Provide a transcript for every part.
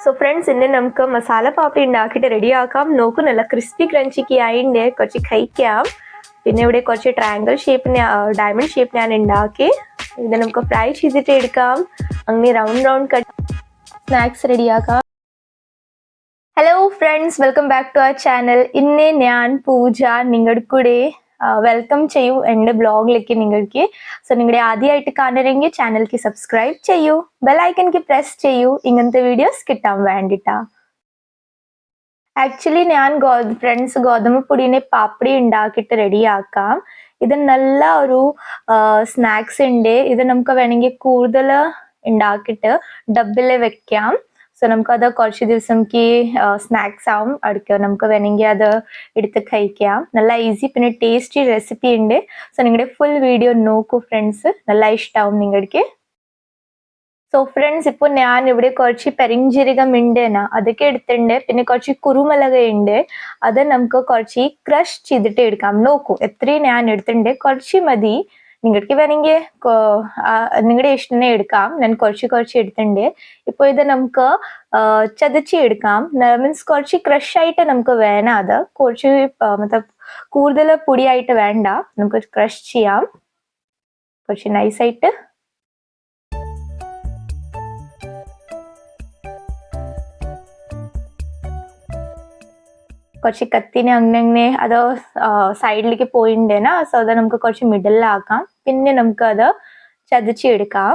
So friends ഇന്ന് നമുക്ക് മസാല പാപ്പി ഉണ്ടാക്കിയിട്ട് റെഡിയാക്കാം നോക്കൂ നല്ല ക്രിസ്പി ക്രഞ്ചിക്ക് ആയിണ്ട് കുറച്ച് കഴിക്കാം. പിന്നെ ഇവിടെ കുറച്ച് ട്രയാങ്കിൾ ഷേപ്പിന് ഡയമണ്ട് ഷേപ്പ് ഞാൻ ഉണ്ടാക്കി. ഇത് നമുക്ക് ഫ്രൈ ചെയ്തിട്ട് എടുക്കാം. അങ്ങനെ റൗണ്ട് റൗണ്ട് കട്ട് സ്നാക്സ് റെഡിയാക്കാം hello friends welcome back to our channel ഇന്ന് ഞാൻ പൂജ നിങ്ങളുടെ കൂടെ വെൽക്കം ചെയ്യൂ എന്റെ ബ്ലോഗിലേക്ക് നിങ്ങൾക്ക്. സോ നിങ്ങളുടെ ആദ്യമായിട്ട് കാണണമെങ്കിൽ ചാനൽക്ക് സബ്സ്ക്രൈബ് ചെയ്യൂ. ബെല്ലൈക്കൻക്ക് പ്രസ് ചെയ്യൂ. ഇങ്ങനത്തെ വീഡിയോസ് കിട്ടാൻ വേണ്ടിട്ടാ. ആക്ച്വലി ഞാൻ ഗോ ഫ്രണ്ട്സ് ഗോതമ്പ് പൊടിനെ പാപ്പടി ഉണ്ടാക്കിയിട്ട് റെഡിയാക്കാം ഇത് നല്ല ഒരു സ്നാക്സ് ഉണ്ട്. ഇത് നമുക്ക് വേണമെങ്കിൽ കൂടുതൽ ഉണ്ടാക്കിയിട്ട് ഡബിൽ വെക്കാം. സോ നമുക്ക് അത് കുറച്ച് ദിവസംക്ക് സ്നാക്സ് ആവും. അടുക്ക നമുക്ക് വേണമെങ്കിൽ അത് എടുത്ത് കഴിക്കാം. നല്ല ഈസി പിന്നെ ടേസ്റ്റി റെസിപ്പി ഉണ്ട്. സോ നിങ്ങളുടെ ഫുൾ വീഡിയോ നോക്കൂ ഫ്രണ്ട്സ് നല്ല ഇഷ്ടമാവും നിങ്ങൾക്ക്. സോ ഫ്രണ്ട്സ് ഇപ്പോൾ ഞാൻ ഇവിടെ കുറച്ച് പെരിഞ്ചീരകം ഉണ്ട് അതൊക്കെ എടുത്തിട്ടുണ്ട്. പിന്നെ കുറച്ച് കുരുമുളക് ഉണ്ട്. അത് നമുക്ക് കുറച്ച് ക്രഷ് ചെയ്തിട്ട് എടുക്കാം. നോക്കൂ എത്രയും ഞാൻ എടുത്തിട്ടുണ്ട്. കുറച്ച് മതി. നിങ്ങൾക്ക് വേണമെങ്കിൽ നിങ്ങളുടെ ഇഷ്ടത്തിനെ എടുക്കാം. ഞാൻ കുറച്ച് കുറച്ച് എടുത്തിട്ടുണ്ട്. ഇപ്പോൾ ഇത് നമുക്ക് ചതച്ച് എടുക്കാം. മീൻസ് കുറച്ച് ക്രഷ് ആയിട്ട് നമുക്ക് വേണം അത്. കുറച്ച് കൂടുതൽ പൊടിയായിട്ട് വേണ്ട. നമുക്ക് ക്രഷ് ചെയ്യാം. കുറച്ച് നൈസായിട്ട് കുറച്ച് കത്തിനെ അങ്ങനെ അത് സൈഡിലേക്ക് പോയിണ്ടേനാ സോ അത് നമുക്ക് കുറച്ച് മിഡിലാക്കാം പിന്നെ നമുക്ക് അത് ചതച്ചെടുക്കാം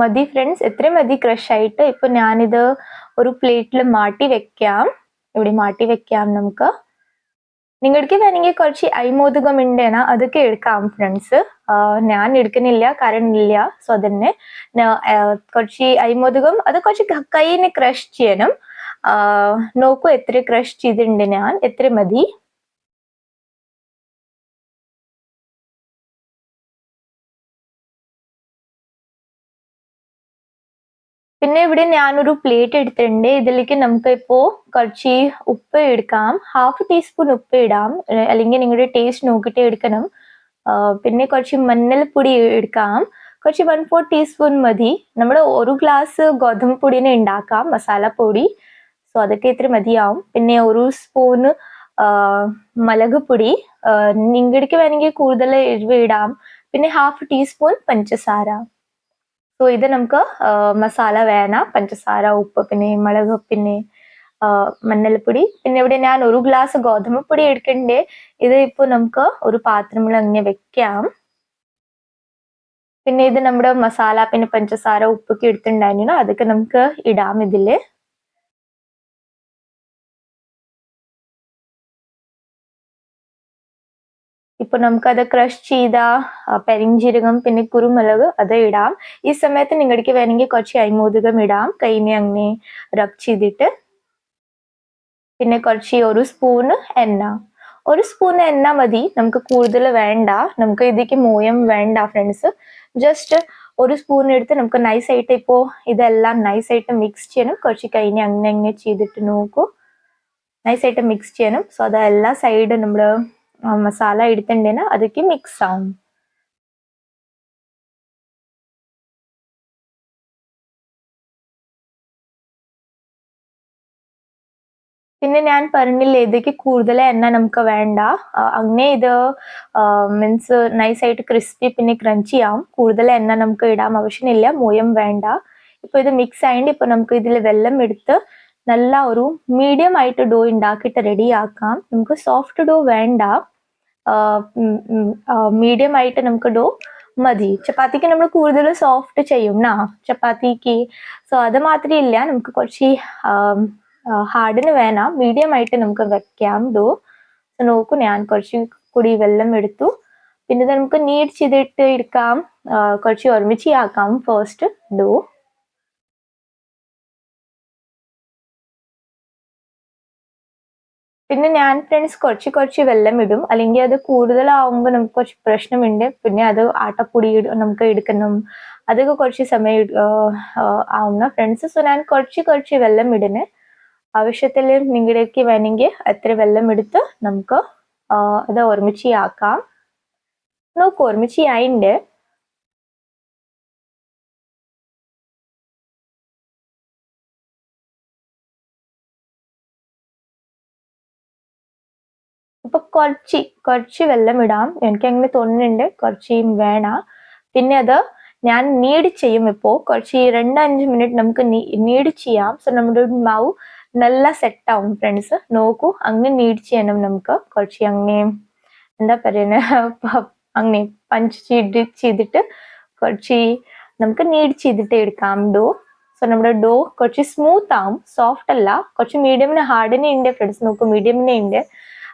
മതി ഫ്രണ്ട്സ് എത്ര മതി ക്രഷ് ആയിട്ട്. ഇപ്പൊ ഞാനിത് ഒരു പ്ലേറ്റിൽ മാറ്റി വെക്കാം. ഇവിടെ മാറ്റി വെക്കാം നമുക്ക്. നിങ്ങൾക്ക് വേണമെങ്കിൽ കുറച്ച് അയ്മോദകം ഉണ്ടേന അതൊക്കെ എടുക്കാം ഫ്രണ്ട്സ് ഞാൻ എടുക്കുന്നില്ല കാരണം ഇല്ല സോ അതന്നെ കുറച്ച് അയ്മോദകം അത് കുറച്ച് കൈയിന് ക്രഷ് ചെയ്യണം. നോക്കൂ എത്ര ക്രഷ് ചെയ്തിട്ടുണ്ട് ഞാൻ. എത്ര മതി? പിന്നെ ഇവിടെ ഞാനൊരു പ്ലേറ്റ് എടുത്തിട്ടുണ്ട്. ഇതിലേക്ക് നമുക്ക് ഇപ്പോ കുറച്ച് ഉപ്പ് എടുക്കാം. ഹാഫ് ടീസ്പൂൺ ഉപ്പ് ഇടാം. അല്ലെങ്കിൽ നിങ്ങളുടെ ടേസ്റ്റ് നോക്കിയിട്ട് എടുക്കണം. പിന്നെ കുറച്ച് മഞ്ഞൾപ്പൊടി എടുക്കാം. കുറച്ച് വൺ ഫോർ ടീസ്പൂൺ മതി. നമ്മൾ ഒരു ഗ്ലാസ് ഗോതമ്പ് പൊടിനെ ഉണ്ടാക്കാം മസാലപ്പൊടി. സോ അതൊക്കെ ഇത്ര മതിയാവും. പിന്നെ ഒരു സ്പൂണ് മുളക് പൊടി. നിങ്ങൾക്ക് വേണമെങ്കിൽ കൂടുതൽ എരിവ് ഇടാം. പിന്നെ ഹാഫ് ടീസ്പൂൺ പഞ്ചസാര. സോ ഇത് നമുക്ക് മസാല വേന പഞ്ചസാര ഉപ്പ് പിന്നെ മുളക് പിന്നെ മഞ്ഞൾപ്പൊടി പിന്നെ ഇവിടെ ഞാൻ ഒരു ഗ്ലാസ് ഗോതമ്പ് പൊടി എടുക്കണ്ടേ. ഇത് ഇപ്പോൾ നമുക്ക് ഒരു പാത്രത്തിൽ അങ്ങനെ വെക്കാം. പിന്നെ ഇത് നമ്മുടെ മസാല പിന്നെ പഞ്ചസാര ഉപ്പൊക്കെ എടുത്തിട്ടുണ്ടായിരുന്നു. അതൊക്കെ നമുക്ക് ഇടാം ഇതിൽ. ഇപ്പൊ നമുക്കത് ക്രഷ് ചെയ്ത പെരിഞ്ചീരകം പിന്നെ കുരുമുളക് അത് ഇടാം. ഈ സമയത്ത് നിങ്ങൾക്ക് വേണമെങ്കിൽ കുറച്ച് അരിമോദകം ഇടാം. കൈനെ അങ്ങനെ റബ് ചെയ്തിട്ട്. പിന്നെ കുറച്ച് ഒരു സ്പൂണ് എണ്ണ. ഒരു സ്പൂൺ എണ്ണ മതി. നമുക്ക് കൂടുതൽ വേണ്ട. നമുക്ക് ഇതിക്ക് മോയം വേണ്ട ഫ്രണ്ട്സ് ജസ്റ്റ് ഒരു സ്പൂൺ എടുത്ത് നമുക്ക് നൈസ് നൈസായിട്ട് ഇപ്പോൾ ഇതെല്ലാം നൈസായിട്ട് മിക്സ് ചെയ്യണം. കുറച്ച് കഴിഞ്ഞ് അങ്ങനെ അങ്ങനെ ചെയ്തിട്ട് നോക്കൂ. നൈസ് ആയിട്ട് മിക്സ് ചെയ്യണം. സോ അതെല്ലാ സൈഡ് നമ്മൾ ಮಸಾಲ ಇಡ್ತಂಡೇನ ಅದಕ್ಕೆ ಮಿಕ್ಸ್ ಆಮ್ പിന്നെ ഞാൻ പറഞ്ഞില്ലേ ഇതൊക്കെ കൂടുതൽ എണ്ണ നമുക്ക് വേണ്ട. അങ്ങനെ ഇത് മീൻസ് നൈസായിട്ട് ക്രിസ്പി പിന്നെ ക്രഞ്ചി ആവും. കൂടുതൽ എണ്ണ നമുക്ക് ഇടാൻ ആവശ്യമില്ല മോയം വേണ്ട. ഇപ്പോൾ ഇത് മിക്സ് ആയിട്ട് ഇപ്പോൾ നമുക്ക് ഇതിൽ വെള്ളം എടുത്ത് നല്ല ഒരു മീഡിയം ആയിട്ട് ഡോ ഉണ്ടാക്കിയിട്ട് റെഡിയാക്കാം നമുക്ക് സോഫ്റ്റ് ഡോ വേണ്ട. മീഡിയം ആയിട്ട് നമുക്ക് ഡോ മതി. ചപ്പാത്തിക്ക് നമ്മൾ കൂടുതൽ സോഫ്റ്റ് ചെയ്യും നാ ചപ്പാത്തിക്ക്. സോ അത് മാത്രമില്ല നമുക്ക് കുറച്ച് ഹാർഡിന് വേണം. മീഡിയം ആയിട്ട് നമുക്ക് വെക്കാം ഡോ. നോക്കൂ ഞാൻ കുറച്ച് കൂടി വെള്ളം എടുത്തു. പിന്നെ നമുക്ക് നീഡ് ചെയ്തിട്ട് എടുക്കാം. കുറച്ച് ഒരുമിച്ച് ആക്കാം ഫസ്റ്റ് ഡോ. പിന്നെ ഞാൻ ഫ്രണ്ട്സ് കുറച്ച് കുറച്ച് വെള്ളം ഇടും. അല്ലെങ്കിൽ അത് കൂടുതലാവുമ്പോൾ നമുക്ക് കുറച്ച് പ്രശ്നമുണ്ട്. പിന്നെ അത് ആട്ടപ്പൊടി നമുക്ക് എടുക്കണം. അതൊക്കെ കുറച്ച് സമയം ആവുന്ന ഫ്രണ്ട്സ് സോ ഞാൻ കുറച്ച് കുറച്ച് വെള്ളം ഇടുന്നു ആവശ്യത്തിൽ നിങ്ങളുടേക്ക് വേണമെങ്കിൽ അത്ര വെള്ളം എടുത്ത് നമുക്ക് അത് ഒരുമിച്ച് ആക്കാം. നോക്കൂ ഒരുമിച്ച് ആയിണ്ട്. കുറച്ച് കുറച്ച് വെള്ളം ഇടാം. എനിക്ക് അങ്ങനെ തോന്നുന്നുണ്ട് കുറച്ച് വേണം. പിന്നെ അത് ഞാൻ നീഡ് ചെയ്യും ഇപ്പോൾ കുറച്ച് രണ്ട് അഞ്ച് മിനിറ്റ് നമുക്ക് നീഡ് ചെയ്യാം. സോ നമ്മുടെ മാവ് നല്ല സെറ്റ് ആവും ഫ്രണ്ട്സ് നോക്കൂ അങ്ങനെ നീഡ് ചെയ്യണം നമുക്ക്. കുറച്ച് അങ്ങനെ എന്താ പറയുന്നത് അങ്ങനെ പഞ്ച് ചെയ്ത് ചെയ്തിട്ട് കുറച്ച് നമുക്ക് നീഡ് ചെയ്തിട്ട് എടുക്കാം ഡോ സോ നമ്മുടെ ഡോ കുറച്ച് സ്മൂത്ത് ആവും സോഫ്റ്റ് അല്ല. കുറച്ച് മീഡിയമിന് ഹാർഡിനെ ഉണ്ട് ഫ്രണ്ട്സ് നോക്കൂ മീഡിയമിനെ ഉണ്ട്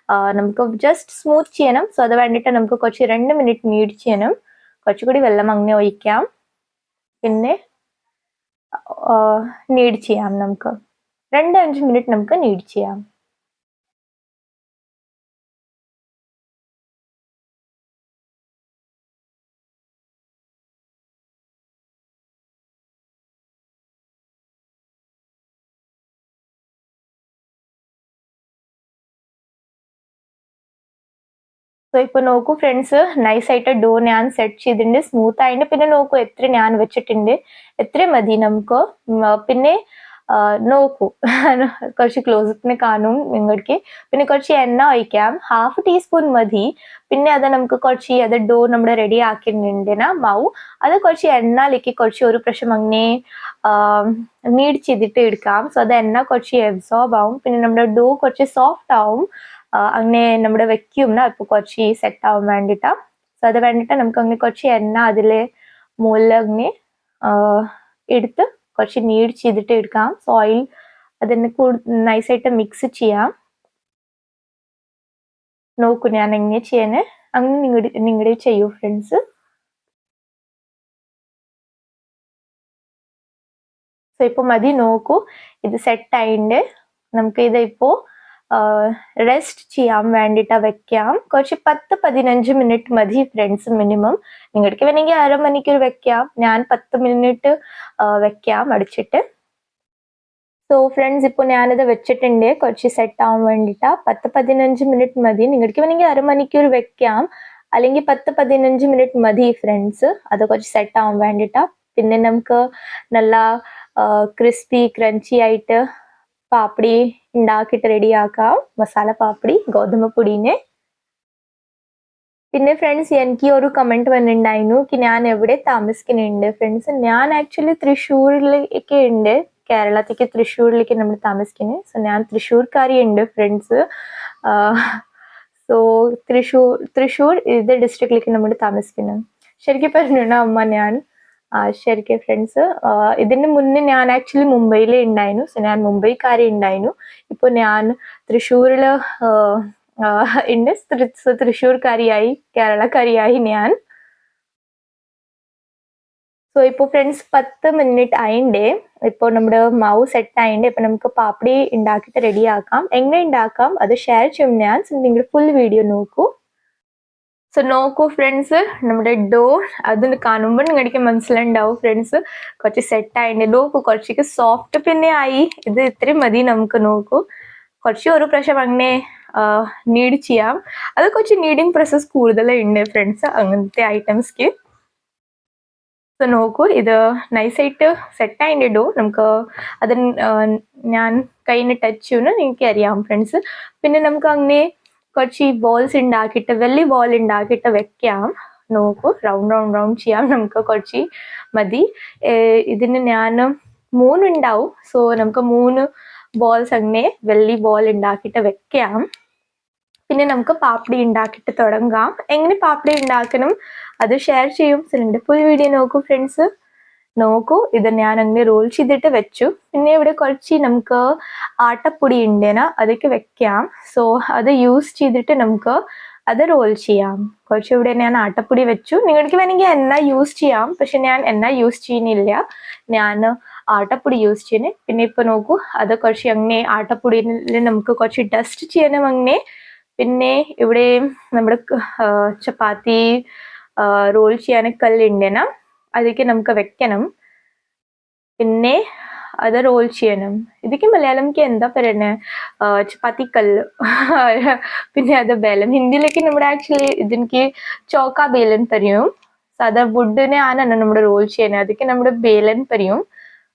നമുക്ക് ജസ്റ്റ് സ്മൂത്ത് ചെയ്യണം. സോ അത് വേണ്ടിയിട്ട് നമുക്ക് കുറച്ച് രണ്ട് മിനിറ്റ് നീഡ് ചെയ്യണം. കുറച്ചുകൂടി വെള്ളം അങ്ങനെ ഒഴിക്കാം. പിന്നെ നീഡ് ചെയ്യാം നമുക്ക്. രണ്ട് അഞ്ച് മിനിറ്റ് നമുക്ക് നീഡ് ചെയ്യാം. സോ ഇപ്പൊ നോക്കൂ ഫ്രണ്ട്സ് നൈസ് ആയിട്ട് ഡോ ഞാൻ സെറ്റ് ചെയ്തിട്ടുണ്ട്. സ്മൂത്ത് ആയിട്ട് പിന്നെ നോക്കൂ എത്ര ഞാൻ വെച്ചിട്ടുണ്ട്. എത്ര മതി നമുക്ക്. പിന്നെ നോക്കൂ. കുറച്ച് ക്ലോസപ്പിന് കാണും നിങ്ങൾക്ക്. പിന്നെ കുറച്ച് എണ്ണ ഒഴിക്കാം. ഹാഫ് ടീസ്പൂൺ മതി. പിന്നെ അത് നമുക്ക് കുറച്ച് അത് ഡോ നമ്മൾ റെഡി ആക്കിയിട്ടുണ്ടെന്നാ മാവ്. അത് കുറച്ച് എണ്ണയിലേക്ക് കുറച്ച് ഒരു പ്രാവശ്യം അങ്ങനെ നീഡ് ചെയ്തിട്ട് എടുക്കാം. സോ അത് എണ്ണ കുറച്ച് എബ്സോർബ് ആവും. പിന്നെ നമ്മുടെ ഡോ കുറച്ച് സോഫ്റ്റ് ആവും. അങ്ങനെ നമ്മുടെ വെക്കും ഇപ്പൊ കുറച്ച് സെറ്റ് ആവാൻ വേണ്ടിട്ടാ. സോ അത് വേണ്ടിട്ട് നമുക്ക് അങ്ങനെ കുറച്ച് എണ്ണ അതിൽ മുകളിൽ അങ്ങനെ എടുത്ത് കുറച്ച് നീഡ് ചെയ്തിട്ട് എടുക്കാം. സോ ഓയിൽ അതിന് നൈസായിട്ട് മിക്സ് ചെയ്യാം. നോക്കൂ ഞാൻ എങ്ങനെ ചെയ്യാന് അങ്ങനെ നിങ്ങളുടെ നിങ്ങളുടെ ചെയ്യൂ ഫ്രണ്ട്സ് സോ ഇപ്പൊ മതി നോക്കൂ. ഇത് സെറ്റ് ആയിട്ടുണ്ട് നമുക്ക് ഇത് ഇപ്പോ റെസ്റ്റ് ചെയ്യാൻ വേണ്ടിയിട്ട് വെക്കാം. കുറച്ച് പത്ത് പതിനഞ്ച് മിനിറ്റ് മതി ഫ്രണ്ട്സ് മിനിമം നിങ്ങൾക്ക് വേണമെങ്കിൽ അരമണിക്കൂർ വെക്കാം. ഞാൻ പത്ത് മിനിറ്റ് വെക്കാം അടിച്ചിട്ട്. സോ ഫ്രണ്ട്സ് ഇപ്പോൾ ഞാനിത് വെച്ചിട്ടുണ്ട്. കുറച്ച് സെറ്റ് ആവാൻ വേണ്ടിയിട്ട്. പത്ത് പതിനഞ്ച് മിനിറ്റ് മതി. നിങ്ങൾക്ക് വേണമെങ്കിൽ അരമണിക്കൂർ വെക്കാം. അല്ലെങ്കിൽ പത്ത് പതിനഞ്ച് മിനിറ്റ് മതി ഫ്രണ്ട്സ് അത് കുറച്ച് സെറ്റ് ആവാൻ വേണ്ടിയിട്ട്. പിന്നെ നമുക്ക് നല്ല ക്രിസ്പി ക്രഞ്ചി ആയിട്ട് പാപ്പടി ഉണ്ടാക്കിയിട്ട് റെഡിയാക്കാം മസാല പാപ്പടി ഗോതമ്പ് പൊടീനെ. പിന്നെ ഫ്രണ്ട്സ് എനിക്ക് ഒരു കമന്റ് വന്നിട്ടുണ്ടായിരുന്നു कि ഞാൻ എവിടെ താമസിക്കുന്നുണ്ട്. ഫ്രണ്ട്സ് ഞാൻ ആക്ച്വലി തൃശ്ശൂരിലേക്ക് ഉണ്ട്. കേരളത്തിലേക്ക് തൃശ്ശൂരിലേക്ക് നമ്മൾ താമസിക്കുന്നത് സോ ഞാൻ തൃശ്ശൂർക്കാരി ഉണ്ട് ഫ്രണ്ട്സ് സോ തൃശ്ശൂർ തൃശ്ശൂർ ഇത് ഡിസ്ട്രിക്റ്റിലേക്ക് നമ്മൾ താമസിക്കുന്നത് ശരിക്കും പറഞ്ഞിട്ടുണ്ടോ അമ്മ ഞാൻ ശരിക്കും ഫ്രണ്ട്സ് ഇതിന് മുന്നേ ഞാൻ ആക്ച്വലി മുംബൈയിലേ ഉണ്ടായിരുന്നു സോ ഞാൻ മുംബൈക്കാരി ഉണ്ടായിരുന്നു ഇപ്പോൾ ഞാൻ തൃശ്ശൂരിൽ ഉണ്ട് തൃശ്ശൂർക്കാരിയായി കേരളക്കാരിയായി ഞാൻ. സോ ഇപ്പോൾ ഫ്രണ്ട്സ് പത്ത് മിനിറ്റ് ആയിണ്ടേ. ഇപ്പോൾ നമ്മുടെ മാവ് സെറ്റ് ആയിണ്ട്. ഇപ്പം നമുക്ക് പാപ്പടി ഉണ്ടാക്കിയിട്ട് റെഡിയാക്കാം എങ്ങനെ ഉണ്ടാക്കാം അത് ഷെയർ ചെയ്യും ഞാൻ. നിങ്ങൾ ഫുൾ വീഡിയോ നോക്കൂ. സോ നോക്കൂ ഫ്രണ്ട്സ് നമ്മുടെ ഡോ അതിന് കാണുമ്പോൾ നിങ്ങൾക്ക് മനസ്സിലുണ്ടാവും ഫ്രണ്ട്സ് കുറച്ച് സെറ്റ് ആയിട്ടുണ്ട് നോക്കൂ കുറച്ചൊക്കെ സോഫ്റ്റ് പിന്നെ ആയി. ഇത് ഇത്രയും മതി നമുക്ക് നോക്കൂ. കുറച്ച് ഒരു പ്രാവശ്യം അങ്ങനെ നീഡ് ചെയ്യാം. അത് കുറച്ച് നീഡിങ് പ്രോസസ് കൂടുതലുണ്ട് ഫ്രണ്ട്സ് അങ്ങനത്തെ ഐറ്റംസ്ക്ക് സോ നോക്കൂ ഇത് നൈസായിട്ട് സെറ്റ് ആയിട്ട് ഇടൂ നമുക്ക് അത് ഞാൻ കയ്യിൽ ടച്ച് ചെയ്യുന്നു. നിങ്ങൾക്ക് അറിയാം ഫ്രണ്ട്സ് പിന്നെ നമുക്ക് അങ്ങനെ കുറച്ച് ഈ ബോൾസ് ഉണ്ടാക്കിയിട്ട് വലിയ ബോൾ ഉണ്ടാക്കിയിട്ട് വെക്കാം. നോക്കൂ റൗണ്ട് റൗണ്ട് റൗണ്ട് ചെയ്യാം. നമുക്ക് കുറച്ച് മതി. ഇതിന് ഞാൻ മൂന്നുണ്ടാവും സോ നമുക്ക് മൂന്ന് ബോൾസ് അങ്ങനെ വലിയ ബോൾ ഉണ്ടാക്കിയിട്ട് വെക്കാം. പിന്നെ നമുക്ക് പാപ്പടി ഉണ്ടാക്കിയിട്ട് തുടങ്ങാം. എങ്ങനെ പാപ്പടി ഉണ്ടാക്കണം അത് ഷെയർ ചെയ്യും. സിലിണ്ടർ ഫുൾ വീഡിയോ നോക്കൂ ഫ്രണ്ട്സ് നോക്കൂ ഇത് ഞാൻ അങ്ങനെ റോൾ ചെയ്തിട്ട് വെച്ചു. പിന്നെ ഇവിടെ കുറച്ച് നമുക്ക് ആട്ടപ്പൊടി ഉണ്ടേന അതൊക്കെ വെക്കാം. സോ അത് യൂസ് ചെയ്തിട്ട് നമുക്ക് അത് റോൾ ചെയ്യാം. കുറച്ച് ഇവിടെ ഞാൻ ആട്ടപ്പൊടി വെച്ചു. നിങ്ങൾക്ക് വേണമെങ്കിൽ എന്നാ യൂസ് ചെയ്യാം. പക്ഷെ ഞാൻ എന്നാ യൂസ് ചെയ്യുന്നില്ല. ഞാൻ ആട്ടപ്പൊടി യൂസ് ചെയ്യുന്നത് പിന്നെ ഇപ്പൊ നോക്കൂ അത് കുറച്ച് അങ്ങനെ ആട്ടപ്പൊടിയിൽ നമുക്ക് കുറച്ച് ഡസ്റ്റ് ചെയ്യണം അങ്ങനെ പിന്നെ ഇവിടെ നമ്മുടെ ചപ്പാത്തി റോൾ ചെയ്യാൻ കല്ലുണ്ടേന അതൊക്കെ നമുക്ക് വെക്കണം. പിന്നെ അത് റോൾ ചെയ്യണം. ഇതൊക്കെ മലയാളംക്ക് എന്താ പറയണേ? ചപ്പാത്തിക്കല്ല്. പിന്നെ അത് ബേലൻ ഹിന്ദിയിലേക്ക് നമ്മുടെ ആക്ച്വലി ഇതിനെ ചോക്ക ബേലൻ പറയും. സാധാ വുഡിനെ ആണ് നമ്മുടെ റോൾ ചെയ്യണത് അതൊക്കെ നമ്മുടെ ബേലൻ പറയും.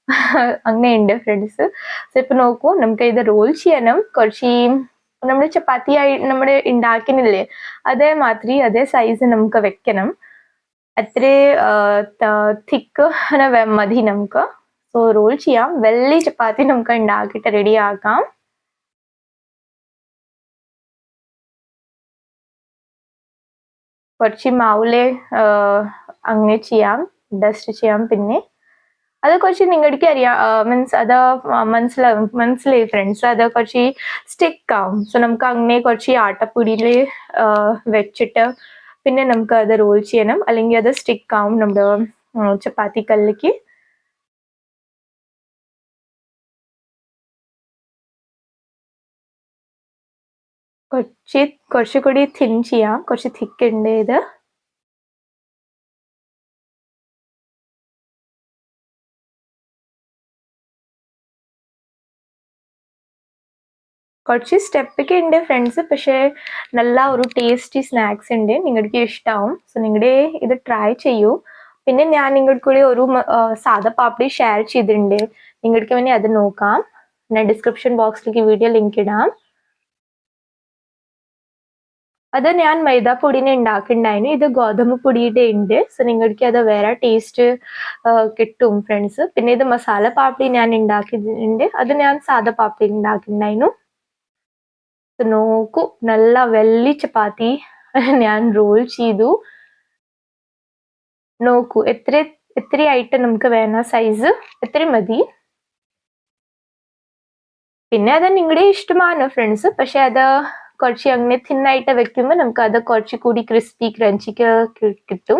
അങ്ങനെയുണ്ട് ഫ്രണ്ട്സ് സോ ഇപ്പൊ നോക്കൂ. നമുക്ക് ഇത് റോൾ ചെയ്യണം. കുറച്ച് നമ്മുടെ ചപ്പാത്തി ആയി നമ്മുടെ ഉണ്ടാക്കണില്ലേ? അതേമാതിരി അതേ സൈസ് നമുക്ക് വെക്കണം. അത്ര തിക്ക് മതി നമുക്ക് സോ റോൾ ചെയ്യാം വെള്ളി ചപ്പാത്തി നമുക്ക് ഉണ്ടാക്കിയിട്ട് റെഡി ആക്കാം കുറച്ച് മാവിലെ അങ്ങനെ ചെയ്യാം ഡസ്റ്റ് ചെയ്യാം പിന്നെ അത് കുറച്ച് നിങ്ങൾക്ക് അറിയാം മീൻസ് അത് മനസ്സിലാവും മനസ്സിലായി ഫ്രണ്ട്സ് അത് കുറച്ച് സ്റ്റിക്ക് സോ നമുക്ക് അങ്ങനെ കുറച്ച് ആട്ടപ്പൊടിയിൽ വെച്ചിട്ട് പിന്നെ നമുക്ക് അത് റോൾ ചെയ്യണം. അല്ലെങ്കിൽ അത് സ്റ്റിക്ക് ആവും നമ്മുടെ ചപ്പാത്തി കല്ലിക്ക് കുറച്ച് കുറച്ചുകൂടി തിൻ ചെയ്യാം. കുറച്ച് തിക്ക് ഉണ്ട് ഇത്. കുറച്ച് സ്റ്റെപ്പൊക്കെ ഉണ്ട് ഫ്രണ്ട്സ്. പക്ഷേ നല്ല ഒരു ടേസ്റ്റി സ്നാക്സ് ഉണ്ട്. നിങ്ങൾക്ക് ഇഷ്ടമാവും സോ നിങ്ങളുടെ ഇത് ട്രൈ ചെയ്യൂ. പിന്നെ ഞാൻ നിങ്ങൾക്ക് കൂടി ഒരു സാധാ പാപ്പടി ഷെയർ ചെയ്തിട്ടുണ്ട്. നിങ്ങൾക്ക് വേണ്ടി അത് നോക്കാം. ഞാൻ ഡിസ്ക്രിപ്ഷൻ ബോക്സിലേക്ക് വീഡിയോ ലിങ്ക് ഇടാം. അത് ഞാൻ മൈദാപ്പൊടിനെ ഉണ്ടാക്കിണ്ടായിരുന്നു. ഇത് ഗോതമ്പ് പൊടിയുടെ ഉണ്ട്. സോ നിങ്ങൾക്ക് അത് വേറെ ടേസ്റ്റ് കിട്ടും ഫ്രണ്ട്സ്. പിന്നെ ഇത് മസാല പാപ്പടി ഞാൻ ഉണ്ടാക്കിയിട്ടുണ്ട് അത് ഞാൻ സാധാ പാപ്പടി ഉണ്ടാക്കിണ്ടായിരുന്നു. നോക്കൂ. നല്ല വെള്ളി ചപ്പാത്തി ഞാൻ റോൾ ചെയ്തു. നോക്കൂ എത്ര എത്രയായിട്ട് നമുക്ക് വേണ സൈസ് എത്ര മതി? പിന്നെ അത് നിങ്ങളുടെ ഇഷ്ടമാണ് ഫ്രണ്ട്സ് പക്ഷെ അത് കുറച്ച് അങ്ങനെ തിന്നായിട്ട് വെക്കുമ്പോൾ നമുക്ക് അത് കുറച്ച് കൂടി ക്രിസ്പി ക്രഞ്ചിക്ക് കിട്ടും.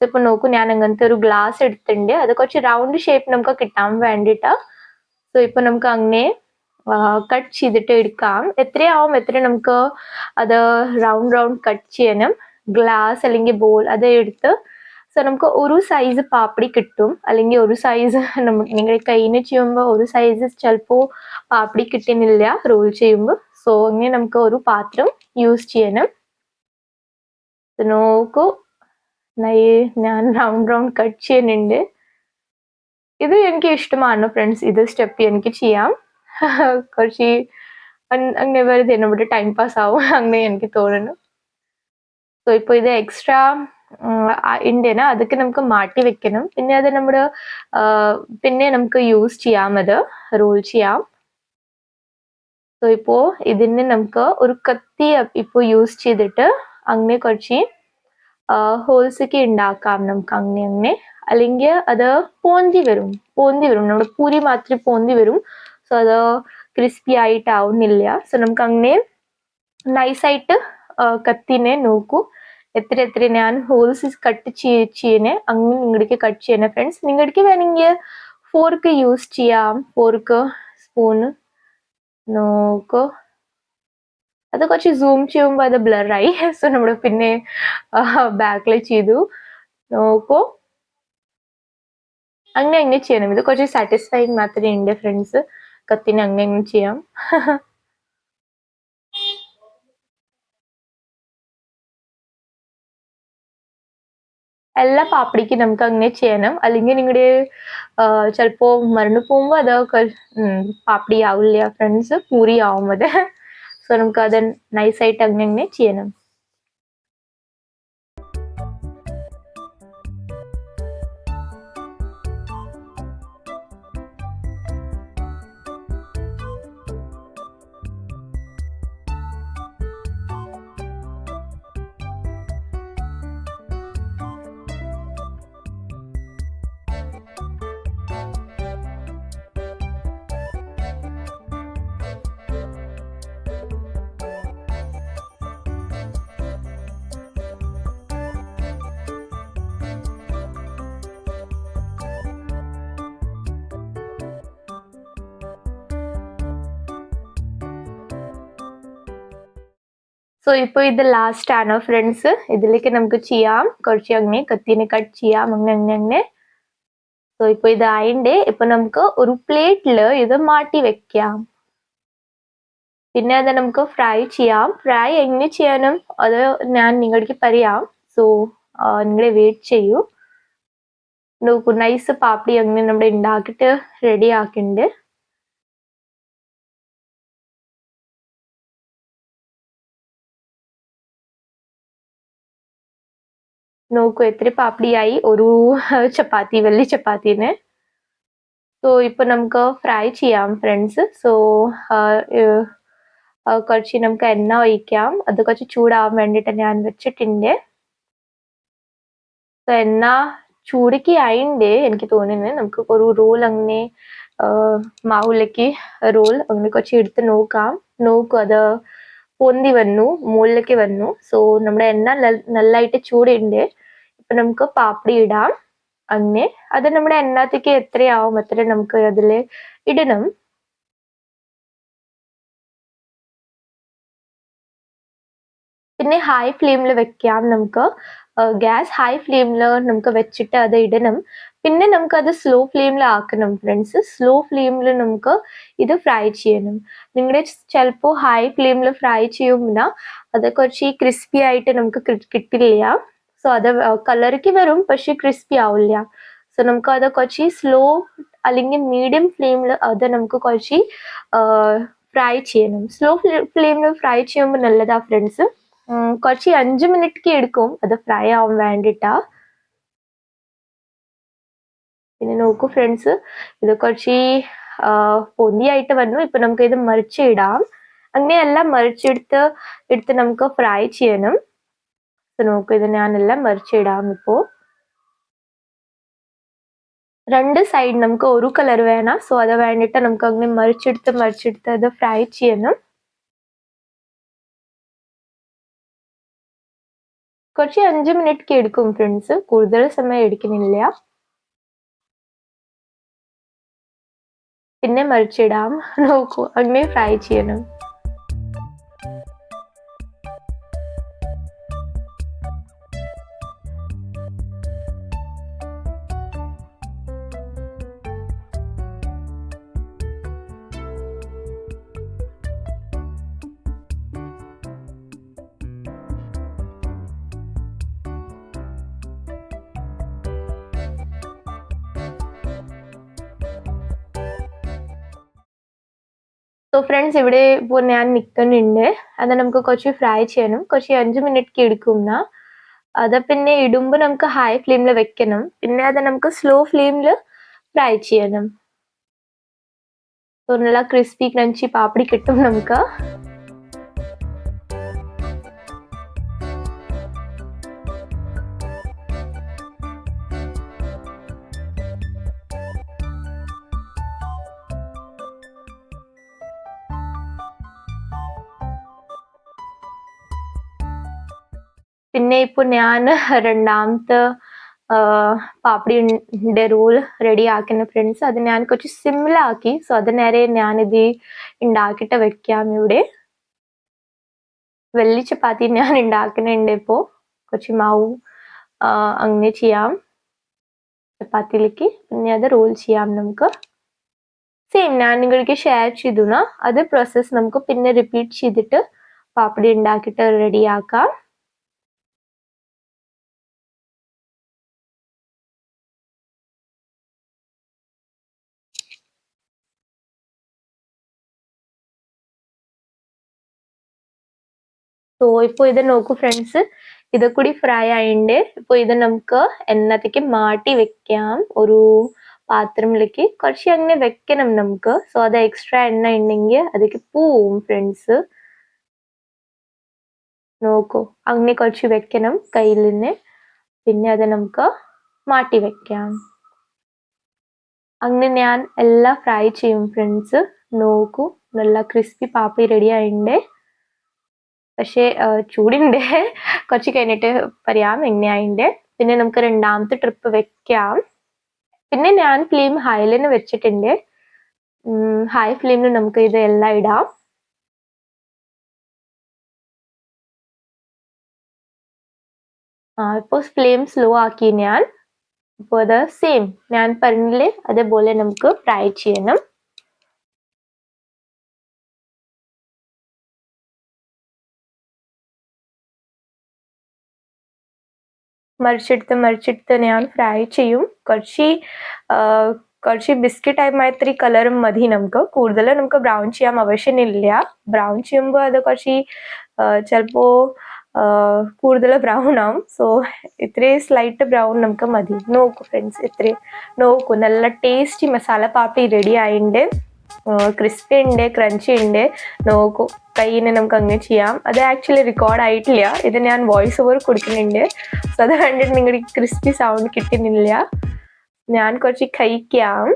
So ഇപ്പൊ നോക്കൂ ഞാൻ അങ്ങനത്തെ ഒരു ഗ്ലാസ് എടുത്തിട്ടുണ്ട്. അത് കുറച്ച് റൗണ്ട് ഷേപ്പ് നമുക്ക് കിട്ടാൻ വേണ്ടിട്ടാ സോ ഇപ്പൊ നമുക്ക് അങ്ങനെ കട്ട് ചെയ്തിട്ട് എടുക്കാം. എത്രയാവും? എത്ര നമുക്ക് അത് റൗണ്ട് റൗണ്ട് കട്ട് ചെയ്യണം. ഗ്ലാസ് അല്ലെങ്കിൽ ബോൾ അത് എടുത്ത്. സോ നമുക്ക് ഒരു സൈസ് പാപ്പടി കിട്ടും. അല്ലെങ്കിൽ ഒരു സൈസ് നിങ്ങൾ കയ്യിന് ചെയ്യുമ്പോൾ ഒരു സൈസ് ചിലപ്പോൾ പാപ്പടി കിട്ടുന്നില്ല. റോൾ ചെയ്യുമ്പോൾ. സോ ഇങ്ങനെ നമുക്ക് ഒരു പാത്രം യൂസ് ചെയ്യണം. നോക്കൂ. ഞാൻ റൗണ്ട് റൗണ്ട് കട്ട് ചെയ്യുന്നുണ്ട്. ഇത് എനിക്ക് ഇഷ്ടമാണ് ഫ്രണ്ട്സ് ഇത് സ്റ്റെപ്പ് എനിക്ക് ചെയ്യാം. കുറച്ച് അങ്- അങ്ങനെ വെറുതെ നമ്മുടെ ടൈം പാസ് ആവും അങ്ങനെ എനിക്ക് തോന്നുന്നു. സോ ഇപ്പോൾ ഇത് എക്സ്ട്രാ ഉണ്ടേന അതൊക്കെ നമുക്ക് മാറ്റി വെക്കണം. പിന്നെ അത് നമ്മുടെ പിന്നെ നമുക്ക് യൂസ് ചെയ്യാം അത്. റോൾ ചെയ്യാം. സോ ഇപ്പോ ഇതിന് നമുക്ക് ഒരു കത്തി ഇപ്പോൾ യൂസ് ചെയ്തിട്ട് അങ്ങനെ കുറച്ച് ഹോൾസ് ഒക്കെ ഉണ്ടാക്കാം നമുക്ക് അങ്ങനെ അങ്ങനെ. അല്ലെങ്കിൽ അത് പോന്തി വരും. പോന്തി വരും. നമ്മുടെ പൂരി മാത്രം പോന്തി വരും. സോ അത് ക്രിസ്പി ആയിട്ടാവുന്നില്ല സോ നമുക്ക് അങ്ങനെ നൈസായിട്ട് കത്തിനെ നോക്കൂ. എത്ര എത്ര ഞാൻ ഹോൾസ് കട്ട് ചെയ്യുന്നേ അങ്ങനെ നിങ്ങളുടെ കട്ട് ചെയ്യണം ഫ്രണ്ട്സ് നിങ്ങൾക്ക് വേണമെങ്കിൽ ഫോർക്ക് യൂസ് ചെയ്യാം. ഫോർക്ക് സ്പൂണ് നോക്കൂ. അത് കുറച്ച് സൂം ചെയ്യുമ്പോൾ അത് ബ്ലറായി സോ നമ്മൾ പിന്നെ ബാക്കിൽ ചെയ്തു. നോക്കൂ. അങ്ങനെ അങ്ങനെ ചെയ്യണം. ഇത് കുറച്ച് സാറ്റിസ്ഫൈങ് മാത്രമേ ഉണ്ട് ഫ്രണ്ട്സ് കത്തിന് അങ്ങനെ ചെയ്യാം. എല്ലാ പാപ്പടിക്കും നമുക്ക് അങ്ങനെ ചെയ്യണം അല്ലെങ്കിൽ നിങ്ങളുടെ ചിലപ്പോ മറന്നു പോകുമ്പോൾ അത് പാപ്പടി ആവില്ല ഫ്രണ്ട്സ് പൂരി ആവും സോ നമുക്ക് അത് നൈസായിട്ട് അങ്ങനെ അങ്ങനെ ചെയ്യണം സോ ഇപ്പോൾ ഇത് ലാസ്റ്റ് ആണ്. ഫ്രണ്ട്സ് ഇതിലേക്ക് നമുക്ക് ചെയ്യാം. കുറച്ച് അങ്ങനെ കത്തിനെ കട്ട് ചെയ്യാം. അങ്ങനെ അങ്ങനെ അങ്ങനെ. സോ ഇപ്പൊ ഇത് ആയിണ്ട്. ഇപ്പൊ നമുക്ക് ഒരു പ്ലേറ്റിൽ ഇത് മാറ്റി വെക്കാം. പിന്നെ അത് നമുക്ക് ഫ്രൈ ചെയ്യാം. ഫ്രൈ എങ്ങനെ ചെയ്യാനും അത് ഞാൻ നിങ്ങൾക്ക് പറയാം. സോ നിങ്ങൾ വെയിറ്റ് ചെയ്യൂ. നോക്കൂ നൈസ് പാപ്പടി അങ്ങനെ നമ്മുടെ ഉണ്ടാക്കിയിട്ട് റെഡി ആക്കിണ്ട്. നോക്കൂ എത്ര പാപ്പടിയായി. ഒരു ചപ്പാത്തി വലിയ ചപ്പാത്തിന്. സോ ഇപ്പൊ നമുക്ക് ഫ്രൈ ചെയ്യാം ഫ്രണ്ട്സ് സോ കുറച്ച് നമുക്ക് എണ്ണ ഒഴിക്കാം. അത് കുറച്ച് ചൂടാവാൻ വേണ്ടിയിട്ട് ഞാൻ വെച്ചിട്ടുണ്ട്. സോ എണ്ണ ചൂടൊക്കെ ആയിണ്ട് എനിക്ക് തോന്നുന്നത് നമുക്ക് ഒരു റോൾ അങ്ങനെ മാവിലേക്ക് റോൾ അങ്ങനെ കുറച്ച് എടുത്ത് നോക്കാം. നോക്കും അത് പൊന്തി വന്നു മുകളിലേക്ക് വന്നു. സോ നമ്മുടെ എണ്ണ നല്ലായിട്ട് ചൂടുണ്ട്. ഇപ്പൊ നമുക്ക് പാപ്പടി ഇടാം. അങ്ങനെ അത് നമ്മുടെ എണ്ണത്തേക്ക് എത്രയാവും അത്ര നമുക്ക് അതിൽ ഇടണം. പിന്നെ ഹൈ ഫ്ലെയിമിൽ വെക്കാം നമുക്ക്. ഗ്യാസ് ഹൈ ഫ്ലെയിമിൽ നമുക്ക് വെച്ചിട്ട് അത് ഇടണം. പിന്നെ നമുക്ക് അത് സ്ലോ ഫ്ലെയിമിൽ ആക്കണം ഫ്രണ്ട്സ് സ്ലോ ഫ്ലെയിമിൽ നമുക്ക് ഇത് ഫ്രൈ ചെയ്യണം. നിങ്ങളുടെ ചിലപ്പോൾ ഹൈ ഫ്ലെയിമിൽ ഫ്രൈ ചെയ്യുമ്പോൾ അത് കുറച്ച് ക്രിസ്പി ആയിട്ട് നമുക്ക് കിട്ടില്ല. സോ അത് കളർക്ക് വരും പക്ഷെ ക്രിസ്പി ആവില്ല. സോ നമുക്ക് അത് കുറച്ച് സ്ലോ അല്ലെങ്കിൽ മീഡിയം ഫ്ലെയിമിൽ അത് നമുക്ക് കുറച്ച് ഫ്രൈ ചെയ്യണം. സ്ലോ ഫ്ലെയിമിൽ ഫ്രൈ ചെയ്യുമ്പോൾ നല്ലതാ ഫ്രണ്ട്സ് കുറച്ച് അഞ്ച് മിനിറ്റ് എടുക്കും. അത് ഫ്രൈ ആവാൻ വേണ്ടിട്ടാ. പിന്നെ നോക്കൂ ഫ്രണ്ട്സ് ഇത് കുറച്ച് പൊന്തിയായിട്ട് വന്നു. ഇപ്പൊ നമുക്ക് ഇത് മറിച്ചിടാം. അങ്ങനെയെല്ലാം മറിച്ചെടുത്ത് എടുത്ത് നമുക്ക് ഫ്രൈ ചെയ്യണം. നോക്കൂ ഇത് ഞാനെല്ലാം മറിച്ചിടാം ഇപ്പോ രണ്ട് സൈഡ് നമുക്ക് ഒരു കളർ വേണം. സോ അത് വേണ്ടിട്ട് നമുക്ക് അങ്ങനെ മറിച്ചെടുത്ത് മറിച്ചെടുത്ത് അത് ഫ്രൈ ചെയ്യണം. കുറച്ച് അഞ്ച് മിനിറ്റ് എടുക്കും ഫ്രണ്ട്സ് കൂടുതൽ സമയം എടുക്കുന്നില്ല. പിന്നെ മറിച്ചിടാം. നോക്കൂ അങ്ങനെ ഫ്രൈ ചെയ്യണം. സോ ഫ്രണ്ട്സ് ഇവിടെ ഇപ്പോൾ ഞാൻ നിൽക്കുന്നുണ്ട് അത് നമുക്ക് കുറച്ച് ഫ്രൈ ചെയ്യണം കുറച്ച് അഞ്ച് മിനിറ്റ് എടുക്കുന്ന അത് പിന്നെ ഇടുമ്പോൾ നമുക്ക് ഹൈ ഫ്ലെയിമിൽ വെക്കണം. പിന്നെ അത് നമുക്ക് സ്ലോ ഫ്ലെയിമിൽ ഫ്രൈ ചെയ്യണം. സോ നല്ല ക്രിസ്പി ക്രഞ്ചി പാപ്പടി കിട്ടും നമുക്ക്. പിന്നെ ഇപ്പൊ ഞാൻ രണ്ടാമത്തെ പാപ്പടിയുടെ റോൾ റെഡി ആക്കുന്ന ഫ്രണ്ട്സ് അത് ഞാൻ കുറച്ച് സിമ്പിളാക്കി സോ അത് നേരെ ഞാനിത് ഉണ്ടാക്കിയിട്ട് വെക്കാം ഇവിടെ. വെള്ളി ചപ്പാത്തി ഞാൻ ഉണ്ടാക്കുന്നുണ്ട് ഇപ്പോ. കുറച്ച് മാവും അങ്ങനെ ചെയ്യാം. ചപ്പാത്തിയിലേക്ക്. പിന്നെ അത് റോൾ ചെയ്യാം നമുക്ക്. സെയിം ഞാൻ നിങ്ങൾക്ക് ഷെയർ ചെയ്തു അത് പ്രോസസ്സ് നമുക്ക് പിന്നെ റിപ്പീറ്റ് ചെയ്തിട്ട് പാപ്പടി ഉണ്ടാക്കിയിട്ട് റെഡിയാക്കാം സോ ഇപ്പോൾ ഇത് നോക്കൂ ഫ്രണ്ട്സ് ഇത് കൂടി ഫ്രൈ ആയിണ്ട്. ഇപ്പോൾ ഇത് നമുക്ക് എണ്ണത്തേക്ക് മാറ്റി വെക്കാം. ഒരു പാത്രത്തിലേക്ക് കുറച്ച് അങ്ങനെ വെക്കണം നമുക്ക്. സോ അത് എക്സ്ട്രാ എണ്ണ ഉണ്ടെങ്കിൽ അതിലേക്ക് പോവും ഫ്രണ്ട്സ് നോക്കൂ അങ്ങനെ കുറച്ച് വെക്കണം കയ്യിൽ നിന്ന്. പിന്നെ അത് നമുക്ക് മാറ്റി വെക്കാം. അങ്ങനെ ഞാൻ എല്ലാം ഫ്രൈ ചെയ്യും ഫ്രണ്ട്സ് നോക്കൂ നല്ല ക്രിസ്പി പാപ്പി റെഡി ആയിട്ടുണ്ട് പക്ഷേ ചൂടുണ്ട്. കുറച്ച് കഴിഞ്ഞിട്ട് പറയാം എങ്ങനെയായിന്റെ പിന്നെ നമുക്ക് രണ്ടാമത്തെ ട്രിപ്പ് വെക്കാം. പിന്നെ ഞാൻ ഫ്ലെയിം ഹൈലിന് വെച്ചിട്ടുണ്ട്. ഹൈ ഫ്ലെയിമിൽ നമുക്ക് ഇത് എല്ലാം ഇടാം. ആ ഇപ്പോൾ ഫ്ലെയിം സ്ലോ ആക്കി ഞാൻ. ഇപ്പോൾ അത് സെയിം ഞാൻ പറഞ്ഞില്ലേ അതേപോലെ നമുക്ക് ഫ്രൈ ചെയ്യണം. മറിച്ചെടുത്ത് മറിച്ചെടുത്ത് ഞാൻ ഫ്രൈ ചെയ്യും. കുറച്ച് കുറച്ച് ബിസ്ക്കറ്റ് ടൈപ്പ് മാതിരി കളറും മതി നമുക്ക്. കൂടുതൽ നമുക്ക് ബ്രൗൺ ചെയ്യാൻ ആവശ്യമില്ല. ബ്രൗൺ ചെയ്യുമ്പോൾ അത് കുറച്ച് ചിലപ്പോൾ കൂടുതൽ ബ്രൗൺ ആവും. സോ ഇത്രയും സ്ലൈറ്റ് ബ്രൗൺ നമുക്ക് മതി. നോക്കൂ ഫ്രണ്ട്സ് ഇത്രയും നോക്കൂ. നല്ല ടേസ്റ്റി മസാല പാപ്പി റെഡി ആയിട്ടുണ്ട്. ക്രിസ്പി ഉണ്ട് ക്രഞ്ചി ഉണ്ട് നോക്കൂ കയ്യിനെ നമുക്ക് അങ്ങനെ ചെയ്യാം. അത് ആക്ച്വലി റെക്കോർഡ് ആയിട്ടില്ല. ഇത് ഞാൻ വോയിസ് ഓവർ കൊടുക്കുന്നുണ്ട്. സോ അത് കണ്ടിട്ട് നിങ്ങളുടെ ക്രിസ്പി സൗണ്ട് കിട്ടുന്നില്ല. ഞാൻ കുറച്ച് കഴിക്കാം.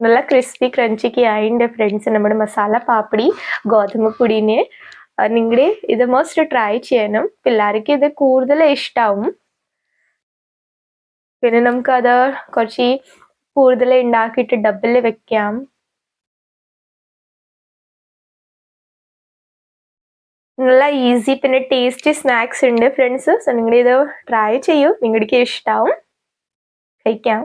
നല്ല ക്രിസ്പി ക്രഞ്ചിക്ക് ആയിട്ടുണ്ട് ഫ്രണ്ട്സ് നമ്മുടെ മസാല പാപ്പടി ഗോതമ്പ് പൊടിനെ നിങ്ങളുടെ ഇത് മോസ്റ്റ് ട്രൈ ചെയ്യണം. പിള്ളേർക്ക് ഇത് കൂടുതൽ ഇഷ്ടാവും. പിന്നെ നമുക്ക് അത് കുറച്ച് കൂടുതൽ ഉണ്ടാക്കിയിട്ട് ഡബിൽ വെക്കാം. നല്ല ഈസി പിന്നെ ടേസ്റ്റി സ്നാക്സ് ഉണ്ട് ഫ്രണ്ട്സ് സോ നിങ്ങൾ ഇത് ട്രൈ ചെയ്യൂ. നിങ്ങൾക്ക് ഇഷ്ടാവും. കഴിക്കാം.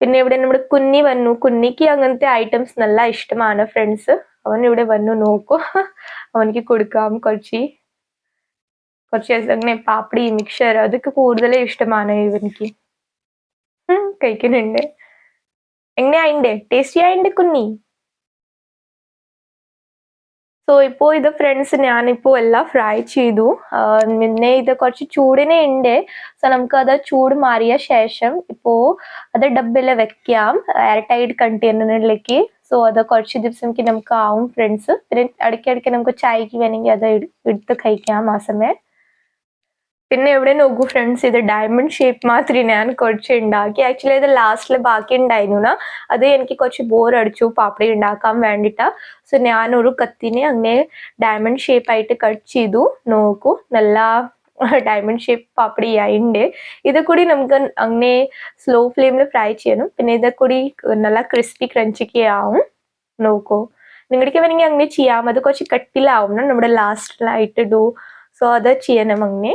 പിന്നെ ഇവിടെ നമ്മുടെ കുഞ്ഞി വന്നു. കുഞ്ഞിക്ക് അങ്ങനത്തെ ഐറ്റംസ് നല്ല ഇഷ്ടമാണ് ഫ്രണ്ട്സ് അവൻ ഇവിടെ വന്നു നോക്കൂ. അവനിക്ക് കൊടുക്കാം കുറച്ച്. കുറച്ച് അങ്ങനെ പാപ്പടി മിക്സർ അതൊക്കെ കൂടുതൽ ഇഷ്ടമാണ് ഇവനിക്ക്. കഴിക്കുന്നുണ്ട്. എങ്ങനെയായിണ്ട് ടേസ്റ്റി ആയിണ്ട് കുഞ്ഞി. സോ ഇപ്പോൾ ഇത് ഫ്രണ്ട്സ് ഞാനിപ്പോൾ എല്ലാം ഫ്രൈ ചെയ്തു. പിന്നെ ഇത് കുറച്ച് ചൂടിനെ ഉണ്ട് സോ നമുക്ക് അത് ചൂട് മാറിയ ശേഷം ഇപ്പോൾ അത് ഡബ്ബിൽ വെക്കാം. എയർ ടൈറ്റ് കണ്ടെയ്നറിലേക്ക് സോ അത് കുറച്ച് ദിവസം നമുക്ക് ആവും ഫ്രണ്ട്സ് പിന്നെ ഇടയ്ക്കിടയ്ക്ക് നമുക്ക് ചായക്ക് വേണമെങ്കിൽ അത് എടുത്ത് കഴിക്കാം ആ സമയം. പിന്നെ എവിടെ നോക്കൂ ഫ്രണ്ട്സ് ഇത് ഡയമണ്ട് ഷേപ്പ് മാത്രമേ ഞാൻ കുറച്ച് ഉണ്ടാക്കി ആക്ച്വലി ഇത് ലാസ്റ്റിൽ ബാക്കി ഉണ്ടായിരുന്നു അത് എനിക്ക് കുറച്ച് ബോർ അടിച്ചു പാപ്പടി ഉണ്ടാക്കാൻ വേണ്ടിയിട്ട് സോ ഞാൻ ഞാനൊരു കത്തിനെ അങ്ങനെ ഡയമണ്ട് ഷേപ്പ് ആയിട്ട് കട്ട് ചെയ്തു. നോക്കൂ നല്ല ഡയമണ്ട് ഷേപ്പ് പാപ്പടി ആയിണ്ട്. ഇത് കൂടി നമുക്ക് അങ്ങനെ സ്ലോ ഫ്ലെയിമിൽ ഫ്രൈ ചെയ്യണം. പിന്നെ ഇത് കൂടി നല്ല ക്രിസ്പി ക്രഞ്ചിക്ക് ആവും. നോക്കൂ. നിങ്ങൾക്ക് വേണമെങ്കിൽ അങ്ങനെ ചെയ്യാം. അത് കുറച്ച് കട്ടിലാവും നമ്മുടെ ലാസ്റ്റിലായിട്ട് ഇടൂ സോ അത് ചെയ്യണം അങ്ങനെ.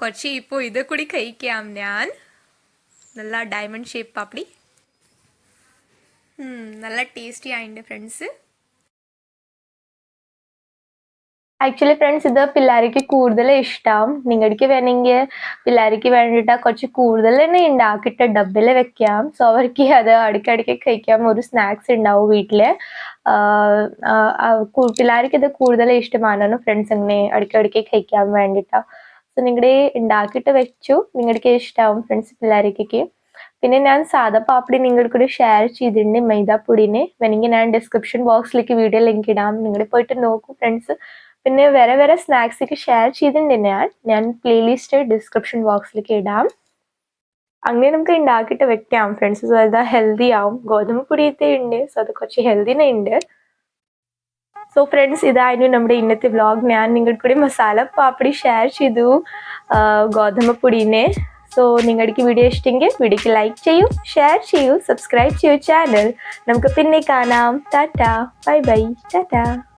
കുറച്ച് ഇപ്പോൾ ഇത് കൂടി കഴിക്കാം ഞാൻ. നല്ല ഡയമണ്ട് ഷേപ്പ് പാപ്പടി. നല്ല ടേസ്റ്റി ആയിട്ടുണ്ട് ഫ്രണ്ട്സ് ആക്ച്വലി ഫ്രണ്ട്സ് ഇത് പിള്ളേർക്ക് കൂടുതൽ ഇഷ്ടം. നിങ്ങൾക്ക് വേണമെങ്കിൽ പിള്ളേർക്ക് വേണ്ടിയിട്ട് കുറച്ച് കൂടുതൽ തന്നെ ഉണ്ടാക്കിയിട്ട് ഡബിൽ വെക്കാം. സോ അവർക്ക് അത് അടിക്കടിക്ക് കഴിക്കാം ഒരു സ്നാക്സ് ഉണ്ടാവും വീട്ടിൽ പിള്ളേർക്ക് ഇത് കൂടുതൽ ഇഷ്ടമാണ്. ഫ്രണ്ട്സ് അങ്ങനെ അടിക്കടിക്ക് കഴിക്കാൻ വേണ്ടിയിട്ട് സോ നിങ്ങളുടെ ഉണ്ടാക്കിയിട്ട് വെച്ചു. നിങ്ങൾക്ക് ഇഷ്ടമാവും ഫ്രണ്ട്സ് പിള്ളേർക്കൊക്കെ പിന്നെ ഞാൻ സാധാ പാപ്പടി നിങ്ങൾക്കൂടി ഷെയർ ചെയ്തിട്ടുണ്ട് മൈദാപ്പൊടിനെ. വേണമെങ്കിൽ ഞാൻ ഡിസ്ക്രിപ്ഷൻ ബോക്സിലേക്ക് വീഡിയോ ലിങ്ക് ഇടാം. നിങ്ങൾ പോയിട്ട് നോക്കൂ ഫ്രണ്ട്സ് പിന്നെ വേറെ വേറെ സ്നാക്സൊക്കെ ഷെയർ ചെയ്തിട്ടുണ്ട് ഞാൻ. ഞാൻ പ്ലേലിസ്റ്റ് ഡിസ്ക്രിപ്ഷൻ ബോക്സിലേക്ക് ഇടാം. അങ്ങനെ നമുക്ക് ഉണ്ടാക്കിയിട്ട് വെക്കാം ഫ്രണ്ട്സ് സോ അത് ഹെൽത്തി ആവും. ഗോതമ്പ് പൊടിയത്തെ ഉണ്ട് സോ അത് കുറച്ച് ഹെൽത്തിനെ ഉണ്ട് സോ ഫ്രണ്ട്സ് ഇതായിരുന്നു നമ്മുടെ ഇന്നത്തെ വ്ലോഗ് ഞാൻ നിങ്ങളുടെ കൂടി മസാല പാപ്പടി ഷെയർ ചെയ്തു ഗോതമ്പ് പൊടിനെ. സോ നിങ്ങൾക്ക് വീഡിയോ ഇഷ്ടമെങ്കിൽ വീഡിയോക്ക് ലൈക്ക് ചെയ്യൂ ഷെയർ ചെയ്യൂ സബ്സ്ക്രൈബ് ചെയ്യൂ ചാനൽ നമുക്ക് പിന്നെ കാണാം. ടാറ്റ. Bye bye tata.